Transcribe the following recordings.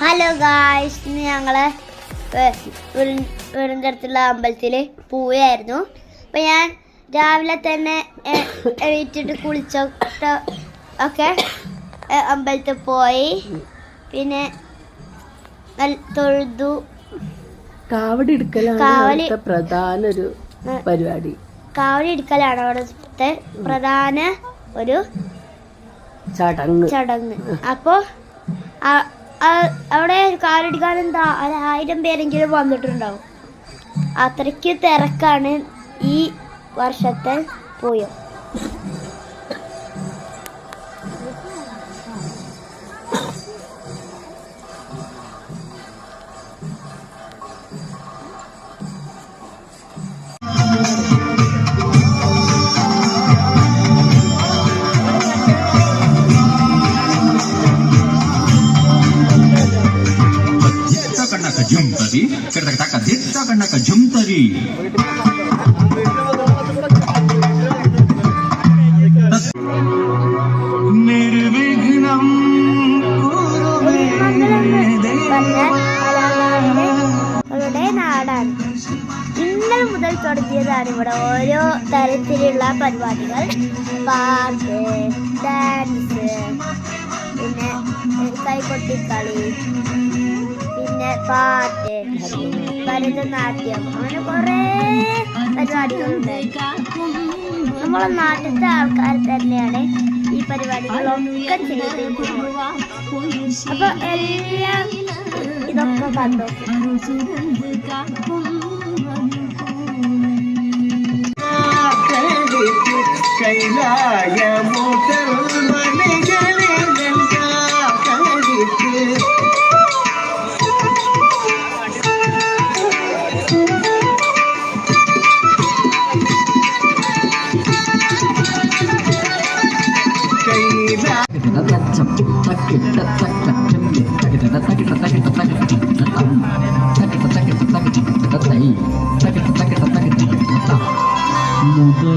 Hello guys ഇന്ന് ഞങ്ങൾ വീടിന്റെ അടുത്തുള്ള അമ്പലത്തിൽ പോവുകയായിരുന്നു. അപ്പം ഞാൻ രാവിലെ തന്നെ എണീറ്റിട്ട് കുളിച്ചൊക്കെ ഒക്കെ അമ്പലത്തിൽ പോയി. പിന്നെ തൊഴുതു. കാവടി എടുക്കലാണ് പ്രധാന ഒരു പരിപാടി. കാവടി എടുക്കലാണ് അവിടുത്തെ പ്രധാന ഒരു ചടങ്ങ്. ചടങ്ങ്. അപ്പോൾ അവിടെ കാലടിക്കാൻ എന്താ ഒരായിരം പേരെങ്കിലും വന്നിട്ടുണ്ടാവും. അത്രയ്ക്ക് തിരക്കാണ് ഈ വർഷത്തെ പൂയം. దిత్త కన్నక జుంతరి కిడతక తక్క దిత్త కన్నక జుంతరి നിർവിഘ്നം പറഞ്ഞാൽ കലാകാരന്റെ നാടാണ് ഇന്നലെ മുതൽ തുടങ്ങിയതാണ് ഇവിടെ ഓരോ തരത്തിലുള്ള പരിപാടികൾ പാട്ട് ഡാൻസ് പിന്നെ കൈകൊട്ടിക്കളി പിന്നെ പാട്ട് ഭരതനാട്യം അങ്ങനെ കുറേ പരിപാടികളുണ്ട്. നമ്മളെ നാട്ടിലത്തെ ആൾക്കാർ തന്നെയാണ് ഈ പരിപാടികളൊക്കെ ചെയ്തിരിക്കുന്നത്. അപ്പൊ എല്ലാം ഇതൊക്കെ കണ്ടു കൈലായ മുതൽ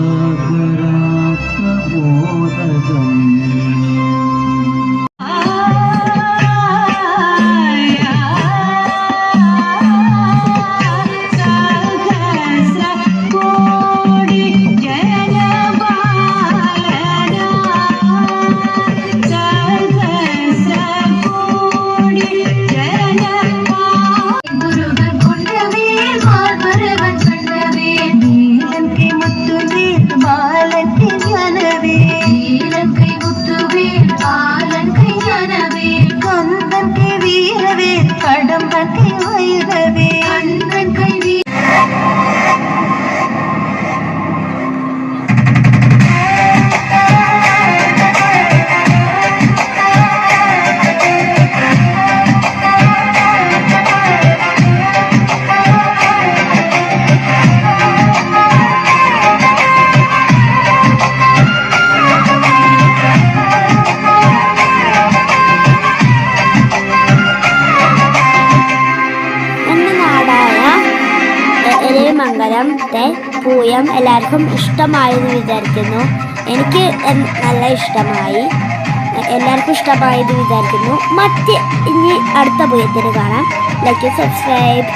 എരമംഗലത്തെ പൂയം എല്ലാവർക്കും ഇഷ്ടമായെന്ന് വിചാരിക്കുന്നു. എനിക്ക് നല്ല ഇഷ്ടമായി. എല്ലാവർക്കും ഇഷ്ടമായെന്ന് വിചാരിക്കുന്നു. മറ്റ് ഇനി അടുത്ത പൂയത്തിന് കാണാം. Like subscribe